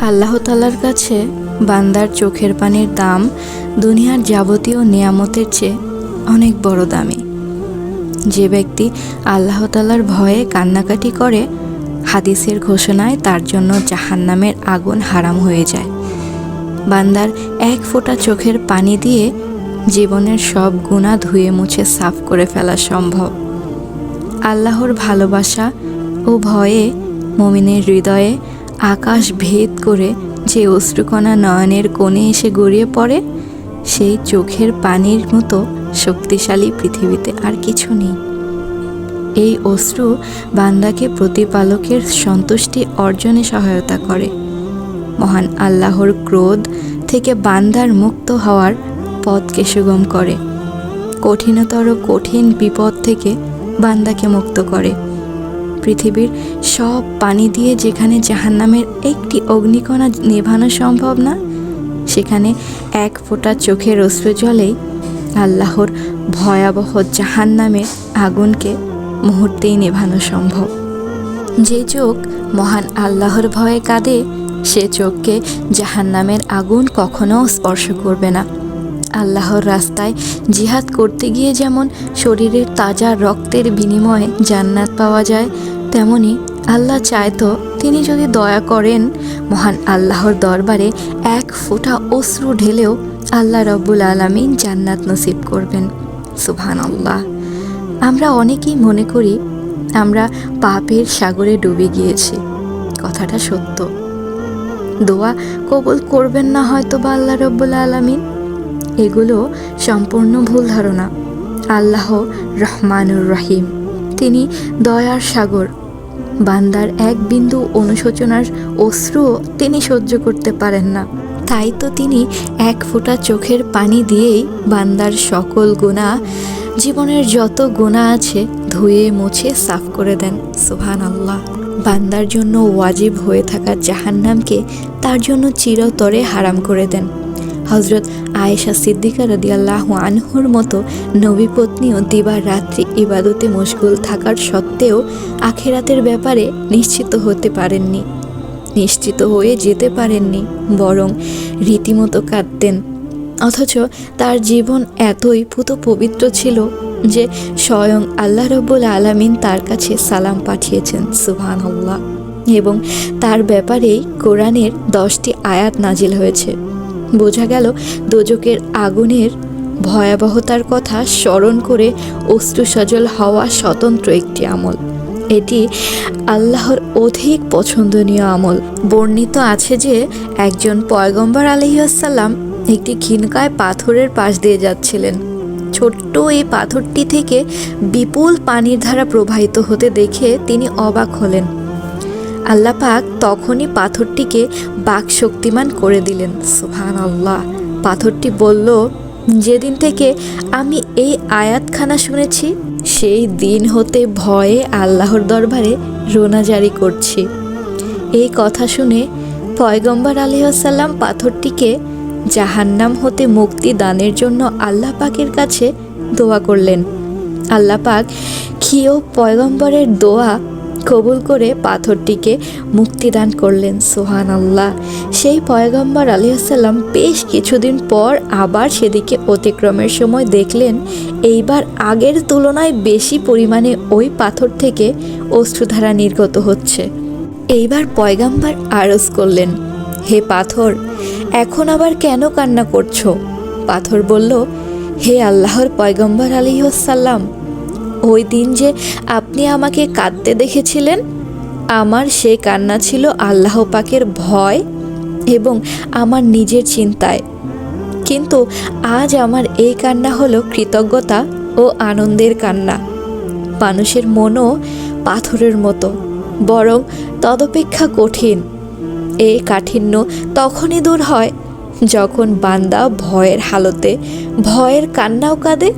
আল্লাহ তালার কাছে বান্দার চোখের পানির দাম দুনিয়ার যাবতীয় নিয়ামতের চেয়ে অনেক বড় দামি। যে ব্যক্তি আল্লাহ তালার ভয়ে কান্নাকাটি করে, হাদিসের ঘোষণায় তার জন্য জাহান্নামের আগুন হারাম হয়ে যায়। বান্দার এক ফোঁটা চোখের পানি দিয়ে জীবনের সব গুণা ধুয়ে মুছে সাফ করে ফেলা সম্ভব। আল্লাহর ভালোবাসা ও ভয়ে মমিনের হৃদয়ে আকাশ ভেদ করে যে অশ্রুকণা নয়নের কোণে এসে গড়িয়ে পড়ে, সেই চোখের পানির মতো শক্তিশালী পৃথিবীতে আর কিছু নেই। এই অশ্রু বান্দাকে প্রতিপালকের সন্তুষ্টি অর্জনে সহায়তা করে। মহান আল্লাহর ক্রোধ থেকে বান্দার মুক্ত হওয়ার পথকে সুগম করে। কঠিনতর কঠিন বিপদ থেকে বান্দাকে মুক্ত করে। পৃথিবীর সব পানি দিয়ে যেখানে জাহান্নামের একটি অগ্নিকণা নেভানো সম্ভব না, সেখানে এক ফোঁটা চোখের অশ্রু জলেই আল্লাহর ভয়াবহ জাহান্নামের আগুনকে মুহূর্তেই নেভানো সম্ভব। যে চোখ মহান আল্লাহর ভয়ে কাঁদে, সে চোখকে জাহান্নামের আগুন কখনো স্পর্শ করবে না। আল্লাহর রাস্তায় জিহাদ করতে গিয়ে যেমন শরীরের তাজা রক্তের বিনিময়ে জান্নাত পাওয়া যায় তেমনি আল্লাহ চায়তো তিনি যদি দয়া করেন, মহান আল্লাহর দরবারে এক ফোঁটা অশ্রু ঢেলেও আল্লাহ রব্বুল আলমিন জান্নাত নসিব করবেন। সুবহান আল্লাহ আমরা অনেকেই মনে করি আমরা পাপের সাগরে ডুবে গিয়েছি। কথাটা সত্য। দোয়া কবুল করবেন না হয়তো বা আল্লাহ রব্বুল আলমিন। এগুলো সম্পূর্ণ ভুল ধারণা। আল্লাহ রহমানুর রহিম। তিনি দয়ার সাগর। বান্দার এক বিন্দু অনুশোচনার অশ্রুও তিনি সহ্য করতে পারেন না। তাই তো তিনি এক ফোঁটা চোখের পানি দিয়েই বান্দার সকল গুণা, জীবনের যত গুণা আছে, ধুয়ে মুছে সাফ করে দেন। সুহান আল্লাহ বান্দার জন্য ওয়াজিব হয়ে থাকা জাহান্নামকে তার জন্য চিরতরে হারাম করে দেন। হজরত আয়েশা সিদ্দিকা রদিয়াল্লাহ আনহুর মতো নবী পত্নীও দিবার রাত্রি ইবাদতে মশগুল থাকার সত্ত্বেও আখেরাতের ব্যাপারে নিশ্চিত হতে পারেননি। নিশ্চিত হয়ে যেতে পারেননি, বরং রীতিমতো কাঁদতেন। অথচ তার জীবন এতই পুত পবিত্র ছিল যে স্বয়ং আল্লাহ রব্বুল আলামিন তার কাছে সালাম পাঠিয়েছেন সুবহান আল্লাহ এবং তার ব্যাপারেই কোরআনের দশটি আয়াত নাজিল হয়েছে। বোঝা গেল দোজকের আগুনের ভয়াবহতার কথা স্মরণ করে অশ্রু সজল হওয়া স্বতন্ত্র একটি আমল। এটি আল্লাহর অধিক পছন্দনীয় আমল। বর্ণিত আছে যে, একজন পয়গম্বর আলহিউসাল্লাম একটি ক্ষীণকায় পাথরের পাশ দিয়ে যাচ্ছিলেন। ছোট্ট এই পাথরটি থেকে বিপুল পানির ধারা প্রবাহিত হতে দেখে তিনি অবাক হলেন। আল্লাহ পাক তখনই পাথরটিকে বাক শক্তিমান করে দিলেন। সুহান আল্লাহ পাথরটি বলল, যেদিন থেকে আমি এই আয়াতখানা শুনেছি, সেই দিন হতে ভয়ে আল্লাহর দরবারে রোনা জারি করছি। এই কথা শুনে পয়গম্বর আলহাসাল্লাম পাথরটিকে জাহান্নাম হতে মুক্তি দানের জন্য আল্লাহ পাকের কাছে দোয়া করলেন। আল্লাহ পাক পয়গম্বরের দোয়া কবুল করে পাথরটিকে মুক্তিদান করলেন সোহান আল্লাহ সেই পয়গম্বর আলিয়াসাল্লাম বেশ কিছুদিন পর আবার সেদিকে অতিক্রমের সময় দেখলেন, এইবার আগের তুলনায় বেশি পরিমাণে ওই পাথর থেকে অশ্রুধারা নির্গত হচ্ছে। এইবার পয়গাম্বার আরজ করলেন, হে পাথর, এখন আবার কেন কান্না করছ? পাথর বলল, হে আল্লাহর পয়গম্বর আলিহাসাল্লাম ওই দিন যে আপনি আমাকে কাঁদতে দেখেছিলেন, আমার সে কান্না ছিল আল্লাহ পাকের ভয় এবং আমার নিজের চিন্তায়। কিন্তু আজ আমার এই কান্না হলো কৃতজ্ঞতা ও আনন্দের কান্না। মানুষের মনও পাথরের মতো, বরং তদপেক্ষা কঠিন। এই কাঠিন্য তখনই দূর হয় যখন বান্দা ভয়ের হালতে, ভয়ের কান্নাও কাঁদে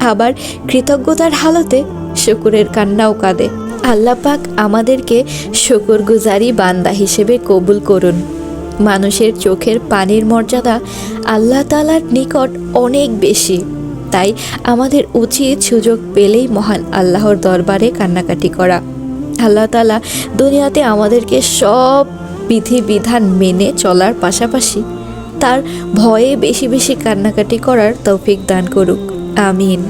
আবার কৃতজ্ঞতার হালতে শুকুরের কান্নাও কাঁদে। আল্লাপাক আমাদেরকে শুকুর গুজারি বান্দা হিসেবে কবুল করুন। মানুষের চোখের পানির মর্যাদা আল্লাহ তালার নিকট অনেক বেশি। তাই আমাদের উচিত সুযোগ পেলেই মহান আল্লাহর দরবারে কান্নাকাটি করা। আল্লাহ তালা দুনিয়াতে আমাদেরকে সব বিধিবিধান মেনে চলার পাশাপাশি তার ভয়ে বেশি বেশি কান্নাকাটি করার তৌফিক দান করুক। আমিন।